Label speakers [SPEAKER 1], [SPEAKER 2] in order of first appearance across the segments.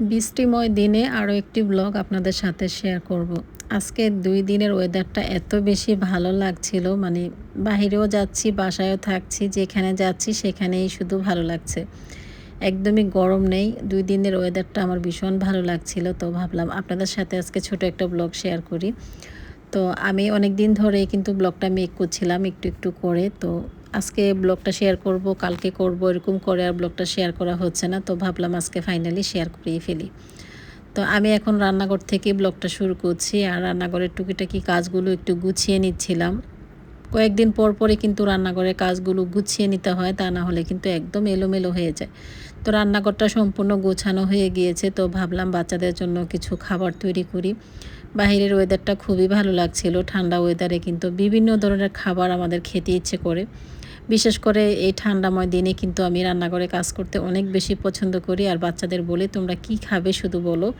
[SPEAKER 1] বৃষ্টিময় দিনে আরও একটি ব্লগ আপনাদের সাথে শেয়ার করব। আজকে দুই দিনের ওয়েদারটা এত বেশি ভালো লাগছিল মানে বাহিরেও যাচ্ছি, বাসায়ও থাকছি, যেখানে যাচ্ছি সেখানেই শুধু ভালো লাগছে একদমই গরম নেই, দুই দিনের ওয়েদারটা আমার ভীষণ ভালো লাগছিল, তো ভাবলাম আপনাদের সাথে আজকে ছোট একটা ব্লগ শেয়ার করি তো আমি অনেক দিন ধরেই কিন্তু ব্লগটা মেক করছিলাম একটু একটু করে, তো আজকে ব্লগটা শেয়ার করব, কালকে করব, এরকম করে আর ব্লগটা শেয়ার করা হচ্ছে না। তো ভাবলাম আজকে ফাইনালি শেয়ার করেই ফেলি। তো আমি এখন রান্নাঘর থেকে ব্লগটা শুরু করছি। আর রান্নাঘরের টুকিটাকি কাজগুলো একটু গুছিয়ে নিচ্ছিলাম। কয়েকদিন পর পরে কিন্তু রান্নাঘরের কাজগুলো গুছিয়ে নিতে হয়, তা না হলে কিন্তু একদম এলোমেলো হয়ে যায়। তো রান্নাঘরটা সম্পূর্ণ গোছানো হয়ে গিয়েছে, তো ভাবলাম বাচ্চাদের জন্য কিছু খাবার তৈরি করি। বাহিরের ওয়েদারটা খুবই ভালো লাগছিল। ঠান্ডা ওয়েদারে কিন্তু বিভিন্ন ধরনের খাবার আমাদের খেতে ইচ্ছে করে। বিশেষ করে এই ঠান্ডাময় দিনে কিন্তু আমি রান্নাঘরে কাজ করতে অনেক বেশি পছন্দ করি। আর বাচ্চাদের বলে, তোমরা কি খাবে শুধু বলো।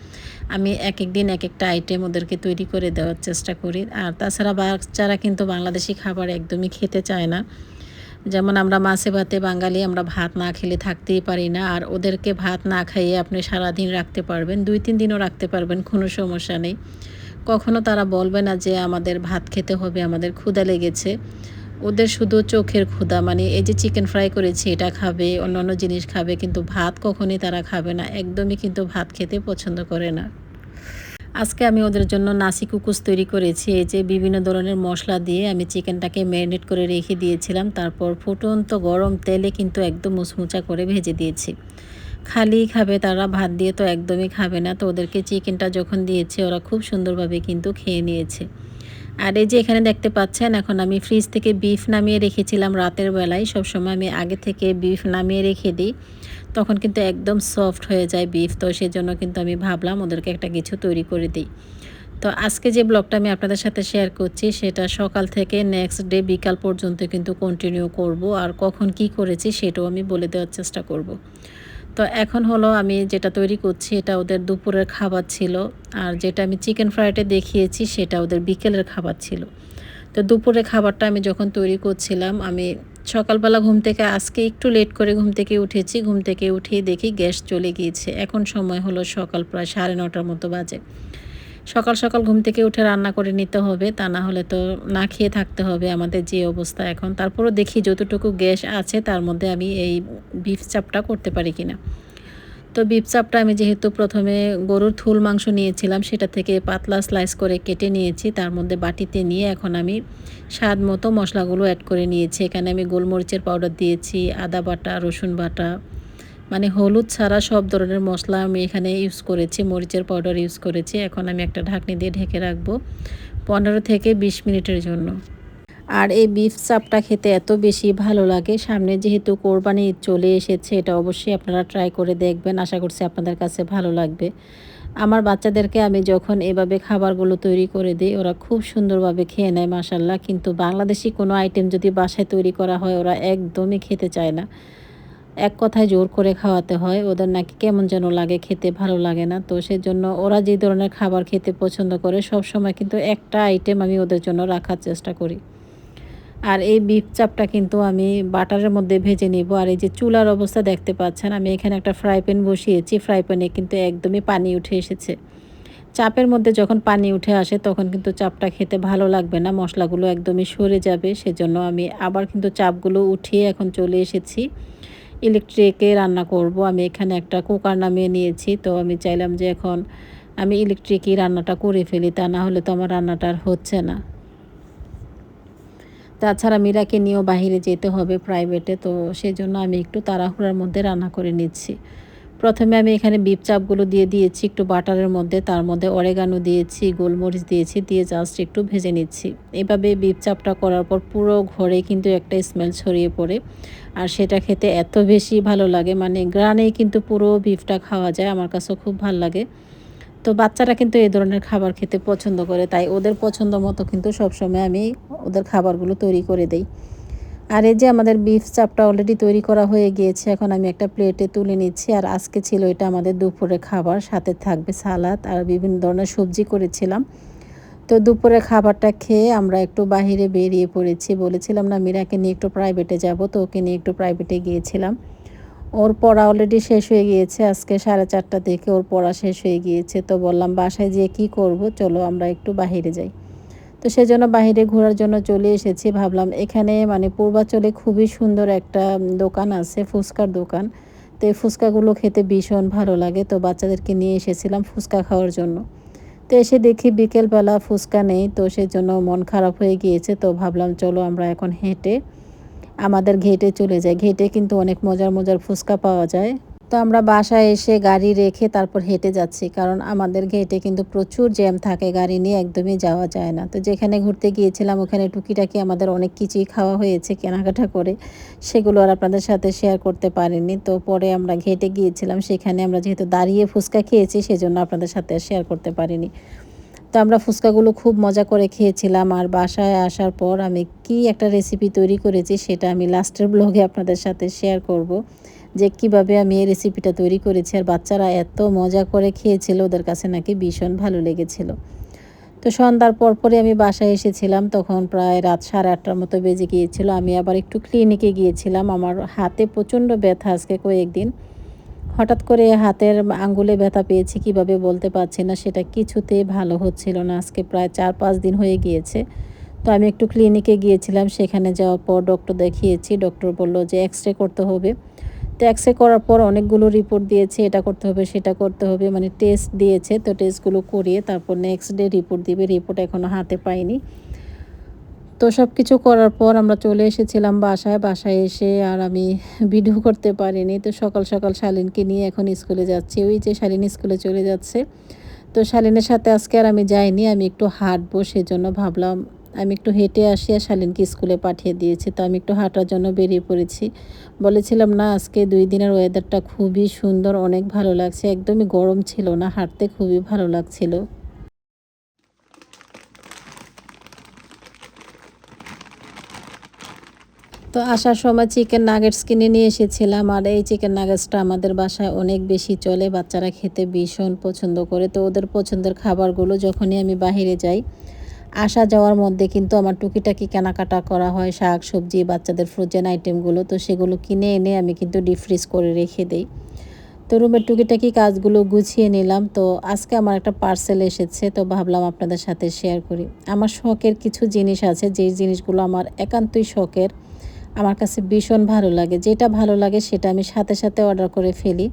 [SPEAKER 1] আমি এক এক দিন এক একটা আইটেম ওদেরকে তৈরি করে দেওয়ার চেষ্টা করি। আর তাছাড়া বাচ্চারা কিন্তু বাংলাদেশি খাবার একদমই খেতে চায় না। যেমন আমরা মাছে ভাতে বাঙালি, আমরা ভাত না খেলে থাকতেই পারি না। আর ওদেরকে ভাত না খাইয়ে আপনি সারাদিন রাখতে পারবেন, দুই তিন দিনও রাখতে পারবেন, কোনো সমস্যা নেই। কখনো তারা বলবে না যে আমাদের ভাত খেতে হবে, আমাদের ক্ষুদা লেগেছে। ওদের শুধু চোখের ক্ষুদা মানে এই যে চিকেন ফ্রাই করেছি, এটা খাবে, অন্যান্য জিনিস খাবে, কিন্তু ভাত কখনই তারা খাবে না, একদমই কিন্তু ভাত খেতে পছন্দ করে না। আজকে আমি ওদের জন্য নাসি কুকুস তৈরি করেছি, এই যে বিভিন্ন ধরনের মশলা দিয়ে আমি চিকেনটাকে ম্যারিনেট করে রেখে দিয়েছিলাম, তারপর ফুটন্ত গরম তেলে কিন্তু একদম মুচমুচা করে ভেজে দিয়েছি। খালি খাবে তারা, ভাত দিয়ে তো একদমই খাবে না, তো ওদেরকে চিকেনটা যখন দিয়েছে, ওরা খুব সুন্দরভাবে কিন্তু খেয়ে নিয়েছে। আর এই যে এখানে দেখতে পাচ্ছেন, এখন আমি ফ্রিজ থেকে বিফ নামিয়ে রেখেছিলাম রাতের বেলায়। সবসময় আমি আগে থেকে বিফ নামিয়ে রেখে দিই। তখন কিন্তু একদম সফট হয়ে যায় বিফ তো সেজন্য কিন্তু আমি ভাবলাম ওদেরকে একটা কিছু তৈরি করে দিই। তো আজকে যে ব্লগটা আমি আপনাদের সাথে শেয়ার করছি, সেটা সকাল থেকে নেক্সট ডে বিকাল পর্যন্ত কিন্তু কন্টিনিউ করব। আর কখন কি করেছি, সেটাও আমি বলে দেওয়ার চেষ্টা করব। তো এখন হলো আমি যেটা তৈরি করছি, এটা ওদের দুপুরের খাবার ছিল। আর যেটা আমি চিকেন ফ্রাইডে দেখিয়েছি, সেটা ওদের বিকেলের খাবার ছিল। তো দুপুরে খাবারটা আমি যখন তৈরি করছিলাম, আমি সকালবেলা ঘুম থেকে, আজকে একটু লেট করে ঘুম থেকে উঠেছি। ঘুম থেকে উঠেই দেখি গ্যাস চলে গিয়েছে। এখন সময় হলো সকাল প্রায় সাড়ে নটার মতো বাজে। সকাল সকাল ঘুম থেকে উঠে রান্না করে নিতে হবে, তা না হলে তো না খেয়ে থাকতে হবে আমাদের যে অবস্থা এখন। তারপরও দেখি যতটুকু গ্যাস আছে তার মধ্যে আমি এই বিফ চাপটা করতে পারি কিনা। তো বিফ চাপটা আমি যেহেতু প্রথমে গরুর থুল মাংস নিয়েছিলাম, সেটা থেকে পাতলা স্লাইস করে কেটে নিয়েছি, তার মধ্যে বাটিতে নিয়ে এখন আমি স্বাদ মতো মশলাগুলো অ্যাড করে নিয়েছি। এখানে আমি গোলমরিচের পাউডার দিয়েছি, আদা বাটা, রসুন বাটা মানে হলুদ ছাড়া সব ধরনের মশলা আমি এখানে ইউজ করেছি, মরিচের পাউডার ইউজ করেছি। এখন আমি একটা ঢাকনি দিয়ে ঢেকে রাখব পনেরো থেকে বিশ মিনিটের জন্য। আর এই বিফ চাপটা খেতে এত বেশি ভালো লাগে, সামনে যেহেতু কোরবানি চলে এসেছে, এটা অবশ্যই আপনারা ট্রাই করে দেখবেন, আশা করছি আপনাদের কাছে ভালো লাগবে। আমার বাচ্চাদেরকে আমি যখন এভাবে খাবারগুলো তৈরি করে দিই, ওরা খুব সুন্দরভাবে খেয়ে নেয় মাসাল্লাহ কিন্তু বাংলাদেশি কোনো আইটেম যদি বাসায় তৈরি করা হয়, ওরা একদমই খেতে চায় না। এক কথায় জোর করে খাওয়াতে হয়। ওদের নাকি কেমন যেন লাগে, খেতে ভালো লাগে না। তো সেজন্য ওরা যে ধরনের খাবার খেতে পছন্দ করে, সব সময় কিন্তু একটা আইটেম আমি ওদের জন্য রাখার চেষ্টা করি। আর এই বিফ চাপটা কিন্তু আমি বাটারের মধ্যে ভেজে নিব। আর এই যে চুলার অবস্থা দেখতে পাচ্ছেন, আমি এখানে একটা ফ্রাই প্যান বসিয়েছি। ফ্রাই প্যানে কিন্তু একদমই পানি উঠে এসেছে। চাপের মধ্যে যখন পানি উঠে আসে, তখন কিন্তু চাপটা খেতে ভালো লাগবে না। মশলাগুলো একদমই সরে যাবে। সেজন্য আমি আবার কিন্তু চাপগুলো উঠিয়ে এখন চলে এসেছি। ইলেকট্রিকে রান্না করব। আমি এখানে একটা কুকার নামিয়ে নিয়েছি। তো আমি চাইলাম যে এখন আমি ইলেকট্রিকই রান্নাটা করে ফেলি, তা না হলে তো আমার রান্নাটা আর হচ্ছে না। তাছাড়া মীরাকে নিয়েও বাহিরে যেতে হবে প্রাইভেটে, তো সেজন্য আমি একটু তাড়াহুড়ার মধ্যে রান্না করে নিচ্ছি। প্রথমে আমি এখানে বিপ চাপগুলো দিয়ে দিয়েছি, একটু বাটারের মধ্যে, তার মধ্যে অরেগানো দিয়েছি, গোলমরিচ দিয়েছি, দিয়ে জাস্ট একটু ভেজে নিচ্ছি। এভাবে বিপ চাপটা করার পর পুরো ঘরে কিন্তু একটা স্মেল ছড়িয়ে পড়ে। আর সেটা খেতে এত বেশি ভালো লাগে মানে গ্রানেই কিন্তু পুরো বিফটা খাওয়া যায়, আমার কাছেও খুব ভালো লাগে। তো বাচ্চারা কিন্তু এই ধরনের খাবার খেতে পছন্দ করে, তাই ওদের পছন্দ মতো কিন্তু সবসময় আমি ওদের খাবারগুলো তৈরি করে দেই। আর এই যে আমাদের বিফ চাপটা অলরেডি তৈরি করা হয়ে গিয়েছে, এখন আমি একটা প্লেটে তুলে নিচ্ছি। আর আজকে ছিল এটা আমাদের দুপুরে খাবার, সাথে থাকবে সালাদ আর বিভিন্ন ধরনের সবজি করেছিলাম। তো দুপুরে খাবারটা খেয়ে আমরা একটু বাহিরে বেরিয়ে পড়েছি। বলেছিলাম না, মীরাকে নিয়ে একটু প্রাইভেটে যাব, তো ওকে নিয়ে একটু প্রাইভেটে গিয়েছিলাম। ওর পড়া অলরেডি শেষ হয়ে গিয়েছে, আজকে সাড়ে চারটা থেকে ওর পড়া শেষ হয়ে গিয়েছে। তো বললাম, বাসায় যেয়ে কী করব? চলো আমরা একটু বাহিরে যাই। তো সেজন্য বাহিরে ঘোরার জন্য চলে এসেছি, ভাবলাম এখানে মানে পূর্বাচলে খুবই সুন্দর একটা দোকান আছে, ফুচকার দোকান। তো এই ফুচকাগুলো খেতে ভীষণ ভালো লাগে, তো বাচ্চাদেরকে নিয়ে এসেছিলাম ফুচকা খাওয়ার জন্য। তো এসে দেখি বিকেলবেলা ফুচকা নেই, তো সেজন্য মন খারাপ হয়ে গিয়েছে, তো ভাবলাম চলো আমরা এখন হেঁটে, আমাদের ঘেটে চলে যাই। ঘেটে কিন্তু অনেক মজার মজার ফুচকা পাওয়া যায়। তো আমরা বাসায় এসে গাড়ি রেখে তারপর হেঁটে যাচ্ছি, কারণ আমাদের ঘেটে কিন্তু প্রচুর জ্যাম থাকে, গাড়ি নিয়ে একদমই যাওয়া যায় না। তো যেখানে ঘুরতে গিয়েছিলাম ওখানে টুকিটাকি আমাদের অনেক কিছুই খাওয়া হয়েছে কেনাকাটা করে, সেগুলো আর আপনাদের সাথে শেয়ার করতে পারিনি। তো পরে আমরা ঘেটে গিয়েছিলাম, সেখানে আমরা যেহেতু দাঁড়িয়ে ফুচকা খেয়েছি, সেজন্য আপনাদের সাথে শেয়ার করতে পারিনি। তো আমরা ফুচকাগুলো খুব মজা করে খেয়েছিলাম, আর বাসায় আসার পর আমি কি একটা রেসিপি তৈরি করেছি, সেটা আমি লাস্টের ব্লগে আপনাদের সাথে শেয়ার করব। যে কীভাবে আমি এই রেসিপিটা তৈরি করেছি আর বাচ্চারা এত মজা করে খেয়েছিল, ওদের কাছে নাকি ভীষণ ভালো লেগেছিল। তো সন্ধ্যার পরপরই আমি বাসায় এসেছিলাম, তখন প্রায় রাত সাড়ে আটটার মতো বেজে গিয়েছিল। আমি আবার একটু ক্লিনিকে গিয়েছিলাম, আমার হাতে প্রচণ্ড ব্যথা আজকে কয়েকদিন। হঠাৎ করে হাতের আঙ্গুলে ব্যথা পেয়েছি, কীভাবে বলতে পারছি না, সেটা কিছুতে ভালো হচ্ছিল না। আজকে প্রায় চার পাঁচ দিন হয়ে গিয়েছে। তো আমি একটু ক্লিনিকে গিয়েছিলাম, সেখানে যাওয়ার পর ডক্টর দেখিয়েছি ডক্টর বলল যে এক্স রে করতে হবে। তো এক্স করার পর অনেকগুলো রিপোর্ট দিয়েছে, এটা করতে হবে, সেটা করতে হবে মানে টেস্ট দিয়েছে, তো টেস্টগুলো করিয়ে তারপর নেক্সট ডে রিপোর্ট দিবে রিপোর্ট এখনও হাতে পাইনি। তো সব কিছু করার পর আমরা চলে এসেছিলাম বাসায় বাসায় এসে আর আমি ভিডিও করতে পারিনি, তো সকাল সকাল শালিনকে নিয়ে এখন স্কুলে যাচ্ছি। ওই যে শালিন স্কুলে চলে যাচ্ছে। তো শালিনের সাথে আজকে আর আমি যাইনি, আমি একটু হাঁটবো, সেজন্য ভাবলাম আমি একটু হেঁটে আসি আর শালিনকে স্কুলে পাঠিয়ে দিয়েছি, তো আমি একটু হাঁটার জন্য বেরিয়ে পড়েছি। বলেছিলাম, না, আজকে দুই দিনের ওয়েদারটা খুবই সুন্দর, অনেক ভালো লাগছে, একদমই গরম ছিল না, হাঁটতে খুবই ভালো লাগছিল। তো আসার সময় চিকেন নাগেটস কিনে নিয়ে এসেছিলাম, আর এই চিকেন নাগেটসটা আমাদের বাসায় অনেক বেশি চলে, বাচ্চারা খেতে ভীষণ পছন্দ করে, তো ওদের পছন্দের খাবারগুলো যখনই আমি বাহিরে যাই আসা যাওয়ার মধ্যে কিন্তু আমার টুকিটাকি কেনাকাটা করা হয়, শাক, সবজি, বাচ্চাদের ফ্রোজেন আইটেমগুলো তো সেগুলো কিনে এনে আমি কিন্তু ডিফ্রিজ করে রেখে দিই। তো রুমের টুকিটাকি কাজগুলো গুছিয়ে নিলাম। তো আজকে আমার একটা পার্সেল এসেছে, তো ভাবলাম আপনাদের সাথে শেয়ার করি। আমার শখের কিছু জিনিস আছে, যেই জিনিসগুলো আমার একান্তই শখের, আমার কাছে ভীষণ ভালো লাগে। যেটা ভালো লাগে সেটা আমি সাথে সাথে অর্ডার করে ফেলি।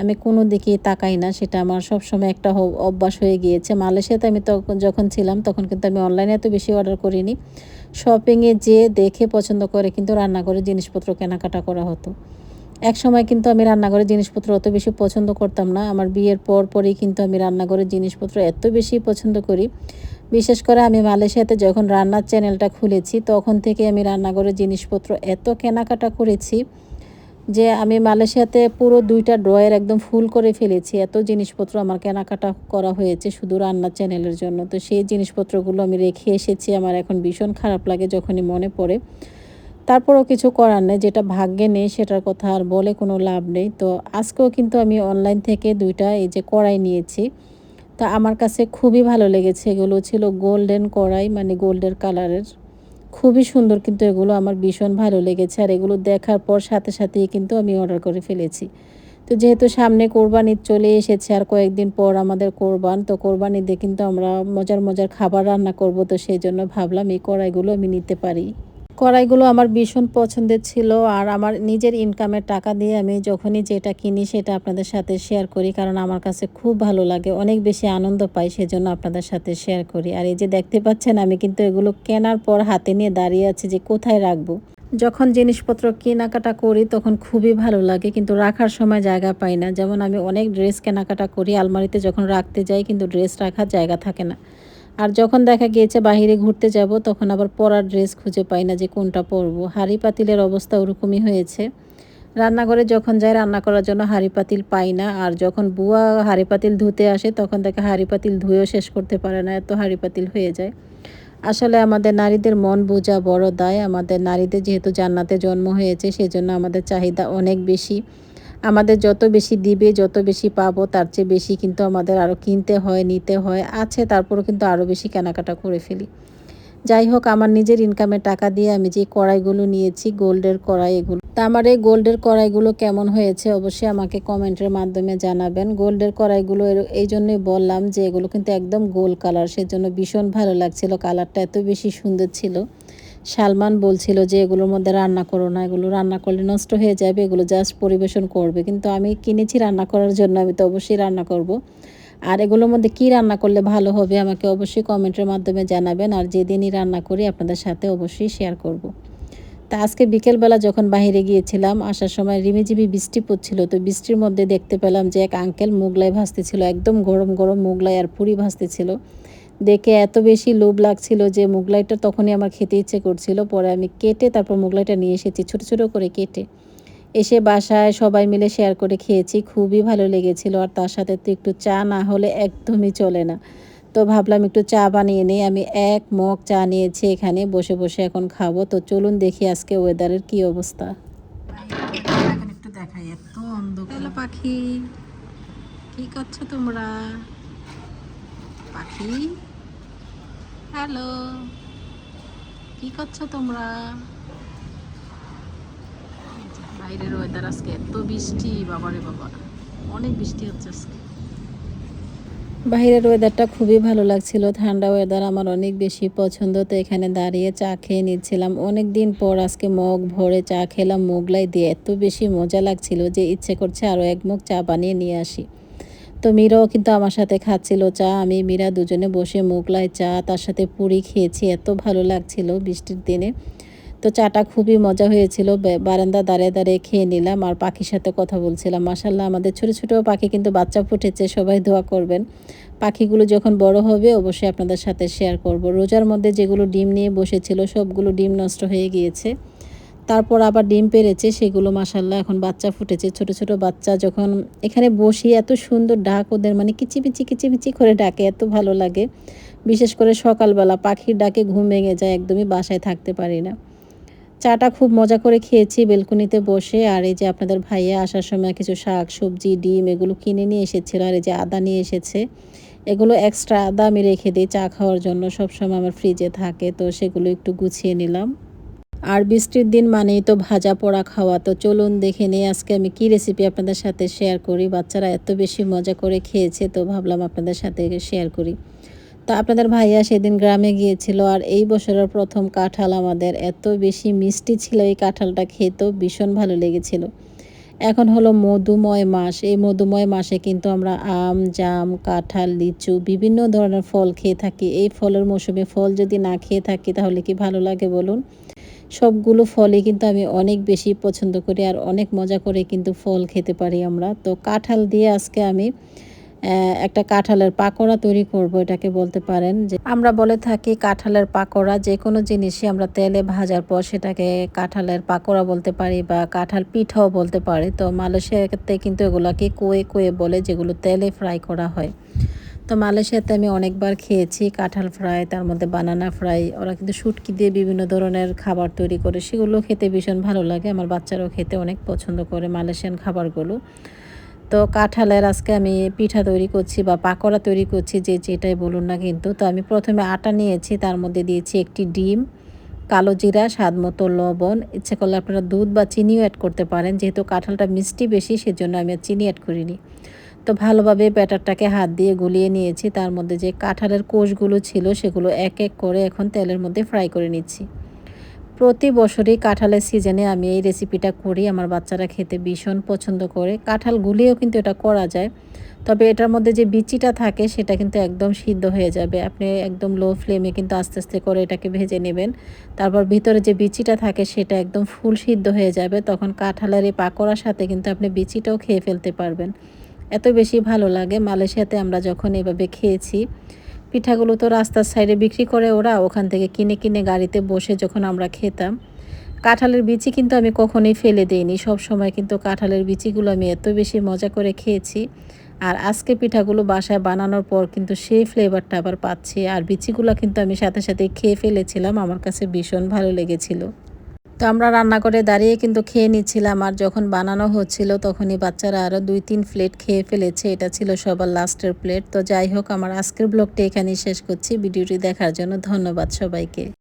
[SPEAKER 1] আমি কোনো দিকেই তাকাই না, সেটা আমার সবসময় একটা অভ্যাস হয়ে গিয়েছে। মালয়েশিয়াতে আমি তখন যখন ছিলাম, তখন কিন্তু আমি অনলাইনে এত বেশি অর্ডার করিনি। শপিংয়ে যে দেখে পছন্দ করে কিন্তু রান্নাঘরে জিনিসপত্র কেনাকাটা করা হতো। এক সময় কিন্তু আমি রান্নাঘরের জিনিসপত্র অত বেশি পছন্দ করতাম না। আমার বিয়ের পর পরই কিন্তু আমি রান্নাঘরের জিনিসপত্র এত বেশি পছন্দ করি। বিশেষ করে আমি মালয়েশিয়াতে যখন রান্নার চ্যানেলটা খুলেছি, তখন থেকে আমি রান্নাঘরের জিনিসপত্র এত কেনাকাটা করেছি যে আমি মালয়েশিয়াতে পুরো দুইটা ড্রয়ের একদম ফুল করে ফেলেছি। এত জিনিসপত্র আমার কেনাকাটা করা হয়েছে শুধু রান্নার চ্যানেলের জন্য। তো সেই জিনিসপত্রগুলো আমি রেখে এসেছি। আমার এখন ভীষণ খারাপ লাগে যখনই মনে পড়ে। তারপরও কিছু করার নেই। যেটা ভাগ্যে নেই সেটার কথা আর বলে কোনো লাভ নেই। তো আজকেও কিন্তু আমি অনলাইন থেকে দুইটা এই যে কড়াই নিয়েছি। তা আমার কাছে খুবই ভালো লেগেছে। এগুলো ছিল গোল্ডেন কড়াই মানে গোল্ডের কালারের খুবই সুন্দর কিন্তু এগুলো আমার ভীষণ ভালো লেগেছে আর এগুলো দেখার পর সাথে সাথেই কিন্তু আমি অর্ডার করে ফেলেছি। তো যেহেতু সামনে কোরবান ঈদ চলে এসেছে আর কয়েকদিন পর আমাদের কোরবান, তো কোরবান ঈদে কিন্তু আমরা মজার মজার খাবার রান্না করব, তো সেই জন্য ভাবলাম এই কড়াইগুলো আমি নিতে পারি। কড়াইগুলো আমার ভীষণ পছন্দের ছিল আর আমার নিজের ইনকামের টাকা দিয়ে আমি যখনই যেটা কিনি সেটা আপনাদের সাথে শেয়ার করি, কারণ আমার কাছে খুব ভালো লাগে। অনেক বেশি আনন্দ পাই, সেজন্য আপনাদের সাথে শেয়ার করি। আর এই যে দেখতে পাচ্ছেন, আমি কিন্তু এগুলো কেনার পর হাতে নিয়ে দাঁড়িয়ে আছি যে কোথায় রাখব। যখন জিনিসপত্র কেনাকাটা করি, তখন খুবই ভালো লাগে, কিন্তু রাখার সময় জায়গা পাই না। যেমন আমি অনেক ড্রেস কেনাকাটা করি, আলমারিতে যখন রাখতে যাই, কিন্তু ড্রেস রাখার জায়গা থাকে না। আর যখন দেখা গিয়েছে বাহিরে ঘুরতে যাব, তখন আবার পরার ড্রেস খুঁজে পাই না যে কোনটা পরবো। হাঁড়ি পাতিলের অবস্থা ওরকমই হয়েছে। রান্নাঘরে যখন যাই, রান্না করার জন্য হাঁড়ি পাতিল পাই না। আর যখন বুয়া হাঁড়ি পাতিল ধুতে আসে, তখন দেখে হাঁড়ি পাতিল ধুয়েও শেষ করতে পারে না, এত হাঁড়ি পাতিল হয়ে যায়। আসলে আমাদের নারীদের মন বোঝা বড় দায়। আমাদের নারীদের যেহেতু জান্নাতে জন্ম হয়েছে, সেজন্য আমাদের চাহিদা অনেক বেশি। আমাদের যত বেশি দিবে, যত বেশি পাবো, তার চেয়ে বেশি কিন্তু আমাদের আরও কিনতে হয়, নিতে হয়, আছে, তারপরও কিন্তু আরও বেশি কেনাকাটা করে ফেলি। যাই হোক, আমার নিজের ইনকামের টাকা দিয়ে আমি যে কড়াইগুলো নিয়েছি, গোল্ডের কড়াই এগুলো। তা আমার এই গোল্ডের কড়াইগুলো কেমন হয়েছে অবশ্যই আমাকে কমেন্টের মাধ্যমে জানাবেন। গোল্ডের কড়াইগুলো এই জন্যই বললাম যে এগুলো কিন্তু একদম গোল কালার সেজন্য ভীষণ ভালো লাগছিল কালারটা এত বেশি সুন্দর ছিল। সালমান বলছিল যে, এগুলোর মধ্যে রান্না করো না, এগুলো রান্না করলে নষ্ট হয়ে যাবে, এগুলো জাস্ট পরিবেশন করবে। কিন্তু আমি কিনেছি রান্না করার জন্য, আমি তো অবশ্যই রান্না করব। আর এগুলোর মধ্যে কি রান্না করলে ভালো হবে আমাকে অবশ্যই কমেন্টের মাধ্যমে জানাবেন। আর যেদিনই রান্না করি, আপনাদের সাথে অবশ্যই শেয়ার করব। তা আজকে বিকেলবেলা যখন বাইরে গিয়েছিলাম, আসার সময় রিমিঝিমি বৃষ্টি পড়ছিল, তো বৃষ্টির মধ্যে দেখতে পেলাম যে, এক আঙ্কেল মুগলাই ভাজতেছিল একদম গরম গরম মুগলাই আর পুরি ভাজতেছিল দেখে এত বেশি লোভ লাগছিল যে মুগলাইটা তখনই আমার খেতে ইচ্ছে করছিল। পরে আমি কেটে তারপর মুগলাইটা নিয়ে এসেছি ছোটো ছোটো করে কেটে। এসে বাসায় সবাই মিলে শেয়ার করে খেয়েছি খুবই ভালো লেগেছিল। আর তার সাথে তো একটু চা না হলে একদমই চলে না। তো ভাবলাম একটু চা বানিয়ে নিই। আমি এক মগ চা নিয়েছি এখানে বসে বসে এখন খাব। তো চলুন দেখি আজকে ওয়েদারের কি অবস্থা। একটু দেখাই এত অন্ধকার। পাখি কি করছ তোমরা? পাখি? হ্যালো, কি করছ তোমরা? বাইরের ওয়েদার আজকে এত বৃষ্টি, বাবারে বাবা, অনেক বৃষ্টি হচ্ছে আজকে। বাইরের ওয়েদারটা খুবই ভালো লাগছিল, ঠান্ডা ওয়েদার আমার অনেক বেশি পছন্দ, তো এখানে দাঁড়িয়ে চা খেয়ে নিচ্ছিলাম। অনেক দিন পর আজকে মগ ভরে চা খেলাম, মোগলাই দিয়ে এত বেশি মজা লাগছিল যে ইচ্ছে করছে আরও এক মুখ চা বানিয়ে নিয়ে আসি। তো মীরাও কিন্তু আমার সাথে খাচ্ছিল চা। আমি, মীরা দুজনে বসে মোগলাই চা, তার সাথে পুরি খেয়েছি, এত ভালো লাগছিল বৃষ্টির দিনে। তো চাটা খুবই মজা হয়েছিল বারান্দা দাঁড়িয়ে দাঁড়িয়ে খেয়ে নিলাম আর পাখির সাথে কথা বলছিলাম। মাসাল্লাহ আমাদের ছোটো ছোটো পাখি কিন্তু বাচ্চা ফুটেছে, সবাই দোয়া করবেন। পাখিগুলো যখন বড় হবে, অবশ্যই আপনাদের সাথে শেয়ার করব। রোজার মধ্যে যেগুলো ডিম নিয়ে বসেছিল, সবগুলো ডিম নষ্ট হয়ে গিয়েছে। তারপর আবার ডিম পেরেছে, সেগুলো মাসাল্লাহ এখন বাচ্চা ফুটেছে। ছোট ছোট বাচ্চা যখন এখানে বসি এত সুন্দর ডাক ওদের মানে কিচিমিচি কিচিমিচি করে ডাকে, এত ভালো লাগে। বিশেষ করে সকালবেলা পাখির ডাকে ঘুম ভেঙে যায়, একদমই বাসায় থাকতে পারি না। চাটা খুব মজা করে খেয়েছি বেলকুনিতে বসে, আর এই যে আপনাদের ভাইয়া আসার সময় কিছু শাক, সবজি, ডিম এগুলো কিনে নিয়ে এসেছিল, আর এই যে আদা নিয়ে এসেছে। এগুলো এক্সট্রা আদা আমি রেখে দিই চা খাওয়ার জন্য, সবসময় আমার ফ্রিজে থাকে, তো সেগুলো একটু গুছিয়ে নিলাম। আর বৃষ্টির দিন মানেই তো ভাজা পোড়া খাওয়া। তো চলুন দেখে নিই আজকে আমি কি রেসিপি আপনাদের সাথে শেয়ার করি। বাচ্চারা এত বেশি মজা করে খেয়েছে, তো ভাবলাম আপনাদের সাথে শেয়ার করি। তো আপনাদের ভাইয়া সেদিন গ্রামে গিয়েছিল আর এই বছরের প্রথম কাঁঠাল আমাদের এত বেশি মিষ্টি ছিল এই কাঁঠালটা খেতেও ভীষণ ভালো লেগেছিল। এখন হলো মধুময় মাস। এই মধুময় মাসে কিন্তু আমরা আম, জাম, কাঁঠাল, লিচু বিভিন্ন ধরনের ফল খেয়ে থাকি। এই ফলের মৌসুমে ফল যদি না খেয়ে থাকি তাহলে কি ভালো লাগে বলুন? সবগুলো ফলই কিন্তু আমি অনেক বেশি পছন্দ করি আর অনেক মজা করে কিন্তু ফল খেতে পারি আমরা। তো কাঁঠাল দিয়ে আজকে আমি একটা কাঁঠালের পাকোড়া তৈরি করব, এটাকে বলতে পারেন যে আমরা বলে থাকি কাঁঠালের পাকোড়া যে কোনো জিনিসই আমরা তেলে ভাজার পর সেটাকে কাঁঠালের পাকোড়া বলতে পারি বা কাঁঠাল পিঠাও বলতে পারি। তো মালয়েশিয়াতে কিন্তু এগুলাকে কোয়ে কোয়ে বলে, যেগুলো তেলে ফ্রাই করা হয়। তো মালয়েশিয়াতে আমি অনেকবার খেয়েছি, কাঁঠাল ফ্রাই, তার মধ্যে বানানা ফ্রাই, ওরা কিন্তু শুটকি দিয়ে বিভিন্ন ধরনের খাবার তৈরি করে, সেগুলো খেতে ভীষণ ভালো লাগে, আমার বাচ্চারাও খেতে অনেক পছন্দ করে মালয়েশিয়ান খাবারগুলো। তো কাঁঠালের আজকে আমি পিঠা তৈরি করছি বা পাকোড়া তৈরি করছি, যে যেটাই বলুন না কিন্তু, তো আমি প্রথমে আটা নিয়েছি, তার মধ্যে দিয়েছি একটি ডিম, কালো জিরা, স্বাদ মতো লবণ, ইচ্ছে করলে আপনারা দুধ বা চিনিও অ্যাড করতে পারেন, যেহেতু কাঁঠালটা মিষ্টি বেশি, সেজন্য আমি চিনি অ্যাড করিনি। তো ভালোভাবে ব্যাটারটাকে হাত দিয়ে গুলিয়ে নিয়েছি। তার মধ্যে যে কাঁঠালের কোষগুলো ছিল সেগুলো এক এক করে এখন তেলের মধ্যে ফ্রাই করে নিচ্ছি। প্রতি বছরই কাঁঠালের সিজনে আমি এই রেসিপিটা করি। আমার বাচ্চারা খেতে ভীষণ পছন্দ করে। কাঁঠাল গুলিয়েও কিন্তু এটা করা যায়। তবে এটার মধ্যে যে বিচিটা থাকে সেটা কিন্তু একদম সিদ্ধ হয়ে যাবে। আপনি একদম লো ফ্লেমে কিন্তু আস্তে আস্তে করে এটাকে ভেজে নেবেন। তারপর ভিতরে যে বিচিটা থাকে সেটা একদম ফুল সিদ্ধ হয়ে যাবে। তখন কাঁঠালের এই পাকোড়ার সাথে কিন্তু আপনি বিচিটাও খেয়ে ফেলতে পারবেন। এত বেশি ভালো লাগে। মালয়েশিয়াতে আমরা যখন এভাবে খেয়েছি, পিঠাগুলো তো রাস্তার সাইডে বিক্রি করে ওরা, ওখান থেকে কিনে কিনে গাড়িতে বসে যখন আমরা খেতাম। কাঁঠালের বিচি কিন্তু আমি কখনোই ফেলে দিইনি। সব সময় কিন্তু কাঁঠালের বিচিগুলো আমি এত বেশি মজা করে খেয়েছি। আর আজকে পিঠাগুলো বাসায় বানানোর পর কিন্তু সেই ফ্লেভারটা আবার পাচ্ছি। আর বিচিগুলো কিন্তু আমি সাথে সাথে খেয়ে ফেলেছিলাম। আমার কাছে ভীষণ ভালো লেগেছিল। তো আমরা রান্না করে দাঁড়িয়ে কিন্তু খেয়ে নিচ্ছিলাম আর যখন বানানো হচ্ছিল তখনই বাচ্চারা আরও দুই, তিন প্লেট খেয়ে ফেলেছে। এটা ছিল সবার লাস্টের প্লেট। তো যাই হোক, আমার আজকের ব্লগটা এখানেই শেষ করছি। ভিডিওটি দেখার জন্য ধন্যবাদ সবাইকে।